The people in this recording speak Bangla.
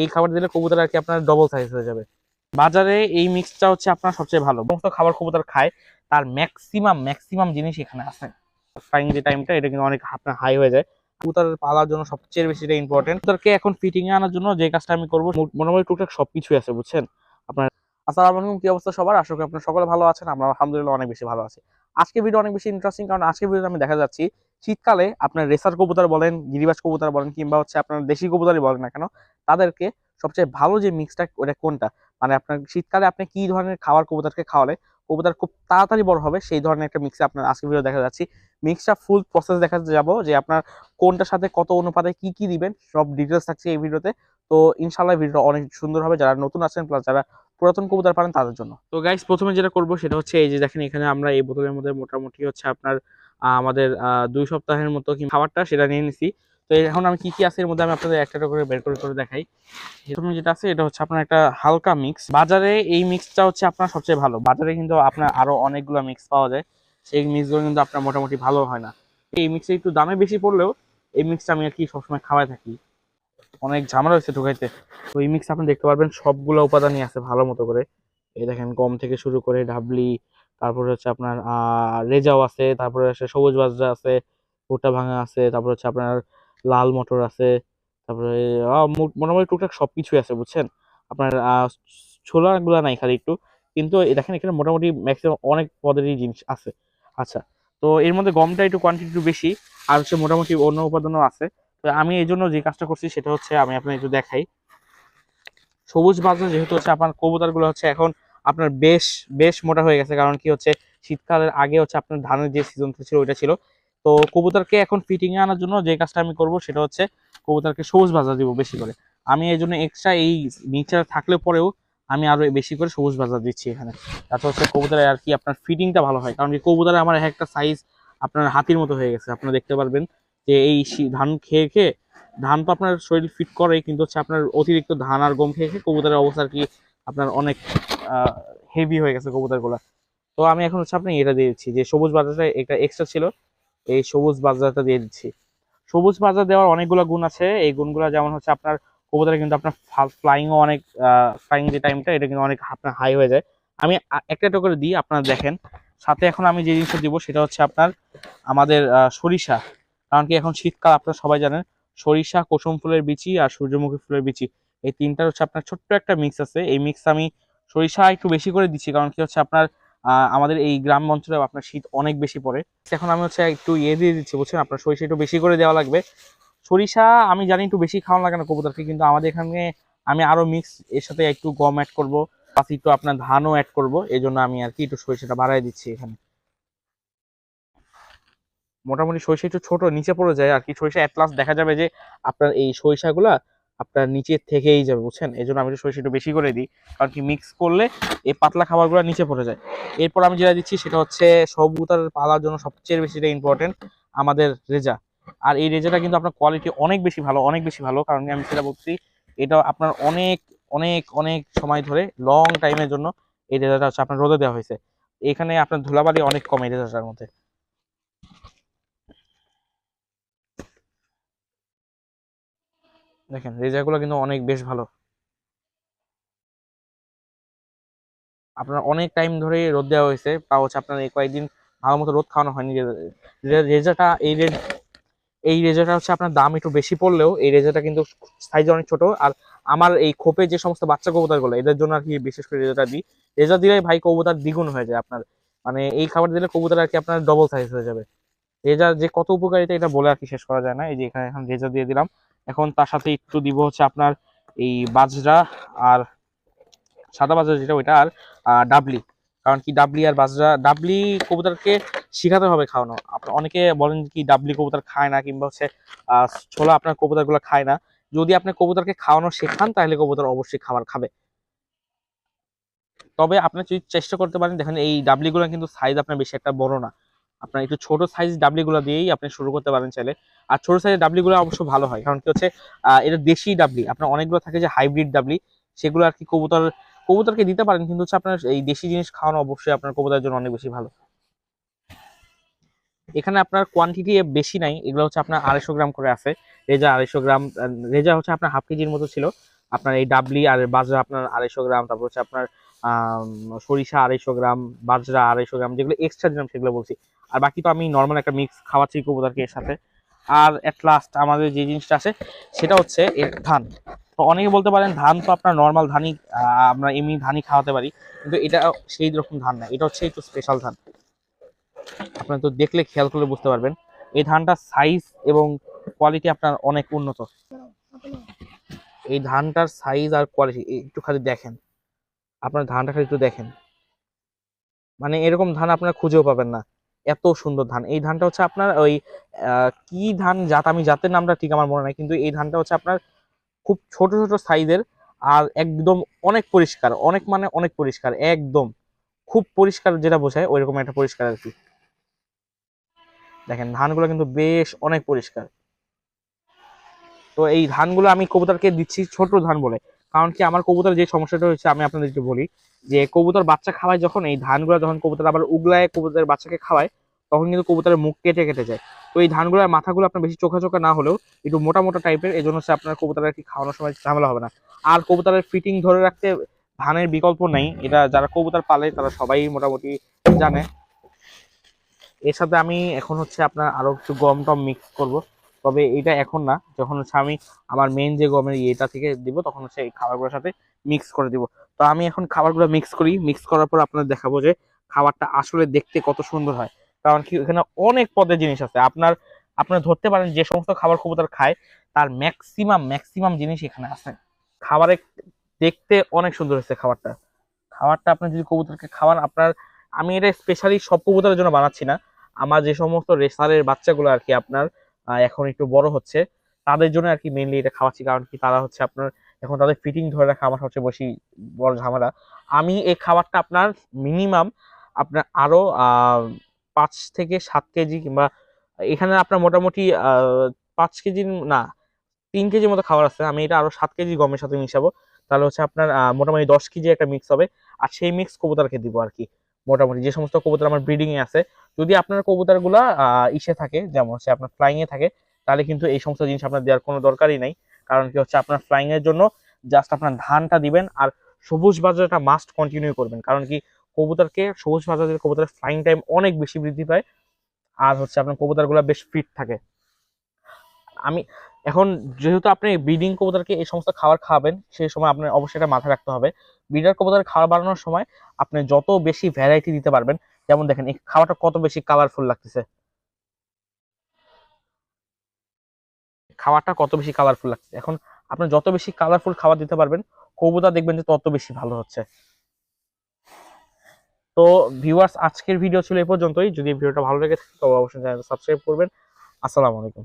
এই খাবার দিলে কবুতর আর কি আপনার ডবল সাইজ হয়ে যাবে। বাজারে এই মিক্সটা হচ্ছে আপনার সবচেয়ে ভালো। সমস্ত খাবার কবুতর খায়, তার ম্যাক্সিমাম ম্যাক্সিমাম জিনিস এখানে আছে। ফ্লাইং যে টাইমটা এটা কিন্তু অনেক আপনার হাই হয়ে যায়। কবুতর পালার জন্য সবচেয়ে বেশি এটা ইম্পর্টেন্ট কবুতরকে এখন ফিটিং আনার জন্য যে কাজটা আমি করব মোটামুটি টুকটাক সবকিছুই আছে, বুঝছেন? আপনার আসসালামু আলাইকুম, কি অবস্থা সবার? আশা করি আপনারা সকলে ভালো আছেন, আমরা আলহামদুলিল্লাহ অনেক বেশি ভালো আছি। আজকে ভিডিও অনেক বেশি ইন্টারেস্টিং কারণ আজকে ভিডিওতে আমি দেখা যাচ্ছি, শীতকালে আপনার রেসার কবুতর বলেন, গিরিবাজ কবুতর বলেন, কিংবা হচ্ছে আপনার দেশি কবুতরই বলেন না কেন তাদেরকে সবচেয়ে ভালো যে মিক্সটা ওটা কোনটা? মানে আপনার শীতকালে আপনি কি ধরনের খাবার কবুতরকে খাওয়ালে, কবুতর খুব তাড়াতাড়ি বড় হবে, সেই ধরনের একটা মিক্সে আপনার আজকে ভিডিও দেখা যাচ্ছি। মিক্সটা ফুল প্রসেস দেখা যাব যে আপনার কোনটার সাথে কত অনুপাতে কি কি দিবেন, সব ডিটেলস থাকছে এই ভিডিওতে তো। ইনশাল্লাহ ভিডিওটা অনেক সুন্দর হবে, যারা নতুন আছেন প্লাস যারা পুরাতন কবুতর পারেন তাদের জন্য। তো গাইস প্রথমে যেটা করব সেটা হচ্ছে এই যে দেখেন, এখানে আমরা এই বোতলের মধ্যে মোটামুটি হচ্ছে আপনার আমাদের দুই সপ্তাহের মতো কি খাবারটা সেটা নিয়ে নিছি। তো এখন আমি কি কি আছে এর মধ্যে আমি আপনাদের একটা করে বের করে করে দেখাই। প্রথমে যেটা আছে, এটা হচ্ছে আপনার একটা হালকা মিক্স বাজারে এই মিক্সটা হচ্ছে আপনার সবচেয়ে ভালো। বাজারে কিন্তু আপনার আরও অনেকগুলো মিক্স পাওয়া যায়। সেই মিক্সগুলো কিন্তু আপনার মোটামুটি ভালো হয় না। এই মিক্সটা একটু দামে বেশি পড়লেও এই মিক্সটা আমি আর কি সবসময় খাওয়াই থাকি। অনেক ঝামেলা হয়েছে ঢুকাইতে। তো এই মিক্স আপনি দেখতে পারবেন সবগুলো উপাদানই আছে ভালো মতো করে। এই দেখেন, গম থেকে শুরু করে ডাবলি, তারপরে হচ্ছে আপনার রেজাও আছে, তারপরে হচ্ছে সবুজ বাজরা আছে, ভুট্টা ভাঙা আছে, তারপরে হচ্ছে আপনার লাল মটর আছে, তারপরে মোটামুটি টুকটাক সব কিছুই আছে, বুঝছেন? আপনার, আহ, ছোলা গুলা নাই খালি একটু, কিন্তু দেখেন এখানে মোটামুটি ম্যাক্সিমাম অনেক পদেরই জিনিস আছে। আচ্ছা তো এর মধ্যে গমটা একটু কোয়ান্টিটি একটু বেশি, আর হচ্ছে মোটামুটি অন্য উপাদানও আছে। তো আমি এই জন্য যে কাজটা করছি সেটা হচ্ছে, আমি আপনার একটু দেখাই। সবুজ বাজার যেহেতু হচ্ছে আপনার কবুতরগুলো হচ্ছে এখন আপনার বেশ বেশ মোটা হয়ে গেছে, কারণ কি হচ্ছে, শীতকালের আগে হচ্ছে আপনার ধানের যে সিজনটা ছিল, ওইটা ছিল। তো কবুতরকে এখন ফিটিং এ আনার জন্য যে কাজটা আমি করব সেটা হচ্ছে কবুতরকে সবুজ বাজার দিব বেশি করে। আমি এই জন্য এক্সট্রা এই নিচে থাকলে পরেও আমি আরও বেশি করে সবুজ বাজার দিচ্ছি এখানে। তাতে হচ্ছে কবুতরের আর কি আপনার ফিটিংটা ভালো হয়, কারণ কি কবুতরে আমার এক একটা সাইজ আপনার হাতির মতো হয়ে গেছে। আপনারা দেখতে পারবেন যে এই ধান খেয়ে খেয়ে, ধান তো আপনার শরীর ফিট করে কিন্তু হচ্ছে আপনার অতিরিক্ত ধান আর গম খেয়ে খেয়ে কবুতরের অবস্থা কি আপনার অনেক হেভি হয়ে গেছে কবুতরগুলো। তো আমি এখন হচ্ছে আপনি এটা দিয়ে দিচ্ছি যে সবুজ বাজারটা এটা এক্সট্রা ছিল এই সবুজ বাজারটা দিয়ে দিচ্ছি। সবুজ বাজার দেওয়ার অনেকগুলো গুণ আছে। এই গুণগুলো যেমন হচ্ছে আপনার কবুতরে কিন্তু আপনার ফ্লাইংও অনেক ফ্লাইং যে টাইমটা এটা কিন্তু অনেক আপনার হাই হয়ে যায়। আমি একটা একটা করে দিই, আপনারা দেখেন। সাথে এখন আমি যে জিনিসটা দিব, সেটা হচ্ছে আপনার আমাদের সরিষা। কারণ কি এখন শীতকাল, আপনারা সবাই জানেন, সরিষা, কুসুম ফুলের বিচি আর সূর্যমুখী ফুলের বিচি। এই তিনটার হচ্ছে আপনার ছোট্ট একটা মিক্স আছে। এই মিক্স আমি সরিষা একটু বেশি করে দিচ্ছি, কারণ কি হচ্ছে আপনার আমাদের এই গ্রাম অঞ্চলে আপনার শীত অনেক বেশি পড়ে। এখন আমি হচ্ছে একটু ইয়ে দিয়ে দিচ্ছি, বুঝছেন? আপনার সরিষা একটু বেশি করে দেওয়া লাগবে। সরিষা আমি জানি একটু বেশি খাওয়ানো লাগে না কবুতরকে, কিন্তু আমাদের এখানে আমি আরও মিক্স এর সাথে একটু গম অ্যাড করব প্লাস একটু আপনার ধানও অ্যাড করব এই জন্য আমি আর কি একটু সরিষাটা বাড়াই দিচ্ছি এখানে। মোটামুটি সরিষা একটু ছোট, নিচে পড়ে যায় আর কি। সরিষা লাস্ট দেখা যাবে যে আপনার এই সরিষাগুলা আপনার নিচে থেকেই যাবে, বুঝছেন? এই জন্য আমি একটু সরিষা একটু বেশি করে দিই, কারণ কি মিক্স করলে এই পাতলা খাবারগুলো নিচে পড়ে যায়। এরপর আমি যেটা দিচ্ছি সেটা হচ্ছে সবুতার পালার জন্য সবচেয়ে বেশি যেটা ইম্পর্টেন্ট আমাদের রেজা। আর এই রেজাটা কিন্তু আপনার কোয়ালিটি অনেক বেশি ভালো, অনেক বেশি ভালো, কারণ আমি সেটা বলছি, এটা আপনার অনেক অনেক অনেক সময় ধরে লং টাইমের জন্য এই রেজাটা হচ্ছে আপনার রোদে দেওয়া হয়েছে। এখানে আপনার ধুলাবালি অনেক কম এই রেজাটার মধ্যে। দেখেন রেজাগুলো কিন্তু অনেক বেশ ভালো। আপনার অনেক টাইম ধরে রোদ দেওয়া হয়েছে তা হচ্ছে আপনার এই কয়েকদিন ভালো মতো রোদ খাওয়ানো হয়নি। রেজাটা, এই রে- এই রেজাটা হচ্ছে আপনার দাম একটু বেশি পড়লেও এই রেজাটা কিন্তু সাইজ অনেক ছোট। আর আমার এই খোপে যে সমস্ত বাচ্চা কবুতরগুলো এদের জন্য আর কি বিশেষ করে রেজাটা দিই। রেজা দিলে ভাই কবুতর দ্বিগুণ হয়ে যায় আপনার। মানে এই খাবার দিলে কবুতর আর কি আপনার ডবল সাইজ হয়ে যাবে। রেজার যে কত উপকারিতা এটা বলে আর কি শেষ করা যায় না। এই যে এখানে এখন রেজা দিয়ে দিলাম। এখন তার সাথে একটু দিব হচ্ছে আপনার এই বাজরা আর সাদা বাজরা যেটা ওইটা আর ডাবলি। কারণ কি ডাবলি আর বাজরা, ডাবলি কবুতরকে শিখাতে হবে খাওয়ানো। আপনার অনেকে বলেন কি ডাবলি কবুতর খায় না কিংবা হচ্ছে ছোলা আপনার কবুতরগুলো খায় না। যদি আপনি কবুতরকে খাওয়ানো শেখান, তাহলে কবুতর অবশ্যই খাবার খাবে। তবে আপনি যদি চেষ্টা করতে পারেন, দেখেন এই ডাবলিগুলো কিন্তু সাইজ আপনার বেশি একটা বড় না। আপনার একটু ছোট সাইজ ডাবলি গুলো দিয়েই আপনি শুরু করতে পারেন চাইলে। আর ছোট সাইজের ডাবলি গুলো অবশ্য ভালো হয়, কারণ কি হচ্ছে এটা দেশি ডাবলি আপনার অনেকগুলো থাকে যে হাইব্রিড ডাবলি সেগুলো আর কি কবুতর, কবুতরকে দিতে পারেন, কিন্তু হচ্ছে আপনার এই দেশি জিনিস খাওয়ানো অবশ্যই আপনার কবুতরের জন্য অনেক বেশি ভালো। এখানে আপনার কোয়ান্টিটি বেশি নাই, এগুলো হচ্ছে আপনার আড়াইশো গ্রাম করে আছে। রেজা আড়াইশো গ্রাম, রেজা হচ্ছে আপনার হাফ কেজির মতো ছিল। আপনার এই ডাবলি আর বাজরা আপনার আড়াইশো গ্রাম, তারপর হচ্ছে আপনার সরিষা আড়াইশো গ্রাম, বাজরা আড়াইশো গ্রাম, যেগুলো এক্সট্রা দিলাম সেগুলো বলছি। আর বাকি তো আমি নর্মাল একটা মিক্স খাওয়াচ্ছি কবুতরকে এর সাথে। আর এট লাস্ট আমাদের যে জিনিসটা আছে, সেটা হচ্ছে এর ধান। তো অনেকে বলতে পারেন ধান তো আপনার নর্মাল ধানই আমরা এমনি ধানই খাওয়াতে পারি, কিন্তু এটা সেই রকম ধান না, এটা হচ্ছে একটু স্পেশাল ধান। আপনারা তো দেখলে খেয়াল করলে বুঝতে পারবেন, এই ধানটার সাইজ এবং কোয়ালিটি আপনার অনেক উন্নত। এই ধানটার সাইজ আর কোয়ালিটি একটু খালি দেখেন। আপনার ধানটা একটু দেখেন। মানে এরকম ধান আপনারা খুঁজেও পাবেন না। এত সুন্দর ধান। এই ধানটা হচ্ছে আপনার ওই কি ধান জাত আমি জাতের নামটা ঠিক আমার মনে নাই, কিন্তু এই ধানটা হচ্ছে আপনার খুব ছোট ছোট সাইজের আর একদম অনেক পরিষ্কার, অনেক মানে অনেক পরিষ্কার, একদম। খুব পরিষ্কার যেটা বোঝায়, ওইরকম একটা পরিষ্কার আর কি। দেখেন, ধানগুলো কিন্তু বেশ অনেক পরিষ্কার। তো এই ধানগুলো আমি কবুতরকে দিচ্ছি ছোট ধান বলে। কারণ কি আমার কবুতর যে সমস্যাটা হচ্ছে আমি আপনাদেরকে বলি যে কবুতর বাচ্চা খাওয়ায় যখন এই ধানগুলো যখন কবুতর আবার উগলায় কবুতরের বাচ্চাকে খাওয়ায়, তখন কিন্তু কবুতরের মুখ কেটে কেটে যায়। তো এই ধানগুলোর মাথাগুলো আপনার বেশি চোখা চোখা না হলেও একটু মোটা মোটা টাইপের এই জন্য হচ্ছে আপনার কবুতরের আর কি খাওয়ানোর সময় ঝামেলা হবে না। আর কবুতরের ফিটিং ধরে রাখতে ধানের বিকল্প নেই। এটা যারা কবুতর পালে তারা সবাই মোটামুটি জানে। এর সাথে আমি এখন হচ্ছে আপনার আরও একটু গম টম মিক্স করব। তবে এটা এখন না, যখন হচ্ছে আমি আমার মেন যে গমের ইয়েটা থেকে দিব, তখন হচ্ছে এই খাবারগুলোর সাথে মিক্স করে দিব। তো আমি এখন খাবারগুলো মিক্স করি। মিক্স করার পর আপনাদের দেখাবো যে খাবারটা আসলে দেখতে কত সুন্দর হয়। কারণ কি, এখানে অনেক পদের জিনিস আছে। আপনার, আপনারা ধরতে পারেন যে সমস্ত খাবার কবুতর খায়, তার ম্যাক্সিমাম ম্যাক্সিমাম জিনিস এখানে আছে। খাবারে দেখতে অনেক সুন্দর হয়েছে খাবারটা। খাবারটা আপনি যদি কবুতরকে খাওয়ান, আপনার, আমি এটা স্পেশালি সব কবুতরের জন্য বানাচ্ছি না। আমার যে সমস্ত রেসারের বাচ্চাগুলো আর কি আপনার এখন একটু বড় হচ্ছে। তাদের জন্য আর কি মেনলি এটা খাওয়াচ্ছি কারণ কি তারা হচ্ছে আপনার এখন তাদের ফিটিং ধরে রাখা আমার সবচেয়ে বেশি বড় ঝামেলা। আমি এই খাবারটা আপনার মিনিমাম আপনার আরও আহ, পাঁচ থেকে সাত কেজি কিংবা এখানে আপনার মোটামুটি পাঁচ কেজি না তিন কেজির মতো খাবার আছে। আমি এটা আরও সাত কেজি গমের সাথে মিশাবো। তাহলে হচ্ছে আপনার মোটামুটি দশ কেজি একটা মিক্স হবে। আর সেই মিক্স কবুতরকে দিব আর কি। মোটামুটি যে সমস্ত কবুতর আমার ব্রিডিং এ আছে, যদি আপনার কবুতরগুলা ইসে থাকে, যেমন হচ্ছে আপনার ফ্লাইং এ থাকে, তাহলে কিন্তু এই সমস্ত জিনিস আপনার দেওয়ার কোনো দরকারই নাই। কারণ কি হচ্ছে, আপনার ফ্লাইং এর জন্য জাস্ট আপনার ধানটা দিবেন আর সবুজ বাজারটা মাস্ট কন্টিনিউ করবেন। কারণ কি, কবুতরকে, সবুজ বাজারের কবুতরের ফ্লাইং টাইম অনেক বেশি বৃদ্ধি পায়। আর হচ্ছে আপনার কবুতরগুলো বেশ ফিট থাকে। আমি এখন যেহেতু আপনি ব্রিডিং কবুতরকে এই সমস্ত খাবার খাওয়াবেন, সেই সময় আপনার অবশ্যই এটা মাথায় রাখতে হবে। ব্রিডার কবুতরের খাবার বানানোর সময় আপনি যত বেশি ভ্যারাইটি দিতে পারবেন, যেমন দেখেন, এই খাবারটা কত বেশি কালারফুল লাগতেছে। খাবারটা কত বেশি কালারফুল লাগছে এখন আপনি যত বেশি কালারফুল খাবার দিতে পারবেন, কবুতর দেখবেন যে তত বেশি ভালো হচ্ছে। তো ভিউয়ার্স আজকের ভিডিও ছিল এই পর্যন্তই। যদি ভিডিওটা ভালো লেগে থাকে তবে অবশ্যই চ্যানেলটা সাবস্ক্রাইব করবেন। আসসালামু আলাইকুম।